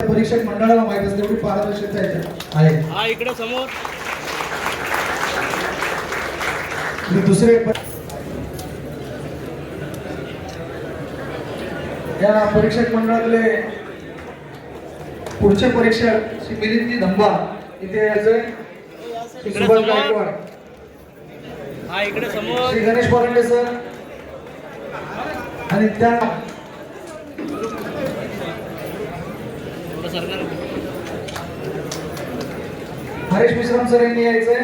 परीक्षक मंडळाला माहीत असते एवढी पारदर्शकता याच्यात आहे. हा इकडे समोर. दुसरे या परीक्षक मंडळातले पुढचे परीक्षक श्री मिलिंदजी धंबा इथे श्री इकडे सुभाष समोर. गायकवाड. हा इकडे समोर. श्री गणेश परांडे सर. आणि त्या थोडं सरकार हरेश विश्राम सर यांनी यायचंय.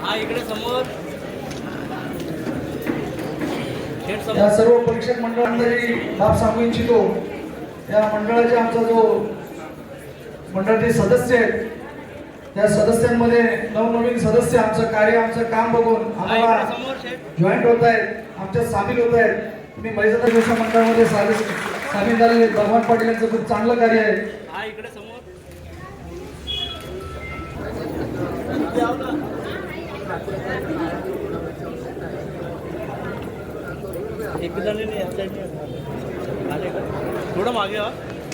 हा इकडे समोर. या सर्व परीक्षक मंडळांतरी लाभ सांगू इच्छितो. या मंडळाचे आमचा जो मंडळाचे सदस्य आहेत त्या सदस्यांमध्ये नवनवीन सदस्य आमचं कार्य आमचं काम बघून आम्हाला जॉईंट होत आहेत आमच्यात सामील होत आहेत. तुम्ही महिला दिवसा मंडळामध्ये सामील सामील झालेले आहेत. भगवान पाटील यांचं खूप चांगलं कार्य आहे. हा? थोडं मागे.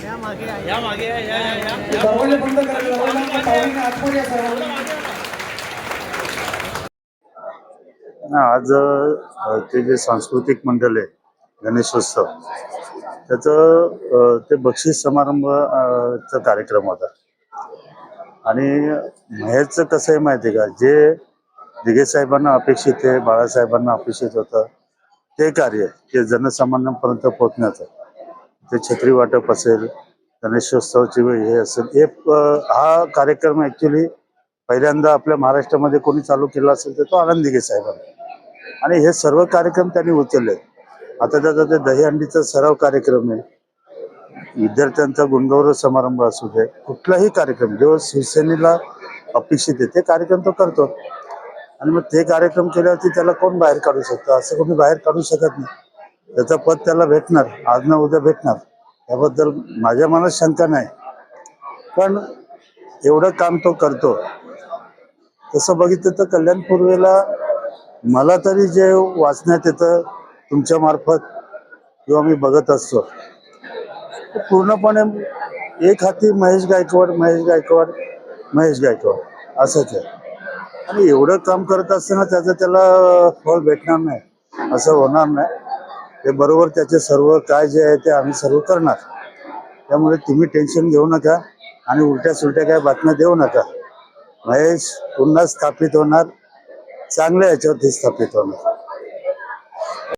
या मागे या या या या. या बंद आज ते जे सांस्कृतिक मंडळ आहे गणेशोत्सव. त्याचं ते बक्षीस समारंभ चा कार्यक्रम होता. आणि महेशचं कसं आहे माहिती आहे का? जे दिघे साहेबांना अपेक्षित आहे बाळासाहेबांना अपेक्षित होतं ते कार्य ते जनसामान्यांपर्यंत पोहोचण्याचं. ते छत्री वाटप असेल गणेशोत्सवाची वेळ हे असेल हे हा कार्यक्रम ॲक्च्युली पहिल्यांदा आपल्या महाराष्ट्रामध्ये कोणी चालू केला असेल तर तो आनंद दिघे साहेबांना. आणि हे सर्व कार्यक्रम त्यांनी उचलले. आता त्याचा ते दहीहंडीचा सराव कार्यक्रम आहे. विद्यार्थ्यांचा गुणगौरव समारंभ असू दे कुठलाही कार्यक्रम जो शिवसेनेला अपेक्षित आहे ते कार्यक्रम तो करतो. आणि मग ते कार्यक्रम केल्यावरती त्याला कोण बाहेर काढू शकतो? असं कोणी बाहेर काढू शकत नाही. त्याचं पद त्याला भेटणार आज ना उद्या भेटणार. त्याबद्दल माझ्या मनात शंका नाही. पण एवढं काम तो करतो. तसं बघितलं तर कल्याण पूर्वेला मला तरी जे वाचण्यात येतं तुमच्या मार्फत किंवा मी बघत असतो. पूर्णपणे एक हाती महेश गायकवाड महेश गायकवाड महेश गायकवाड असंच आहे. आणि एवढं काम करत असताना त्याचं त्याला फळ भेटणार नाही असं होणार नाही. ते बरोबर त्याचे सर्व काय जे आहे ते आम्ही सर्व करणार. त्यामुळे तुम्ही टेन्शन घेऊ नका आणि उलट्या सुलट्या काय बातम्या देऊ नका. महेश पुन्हा स्थापित होणार चांगल्या याच्यावरती स्थापित होणार.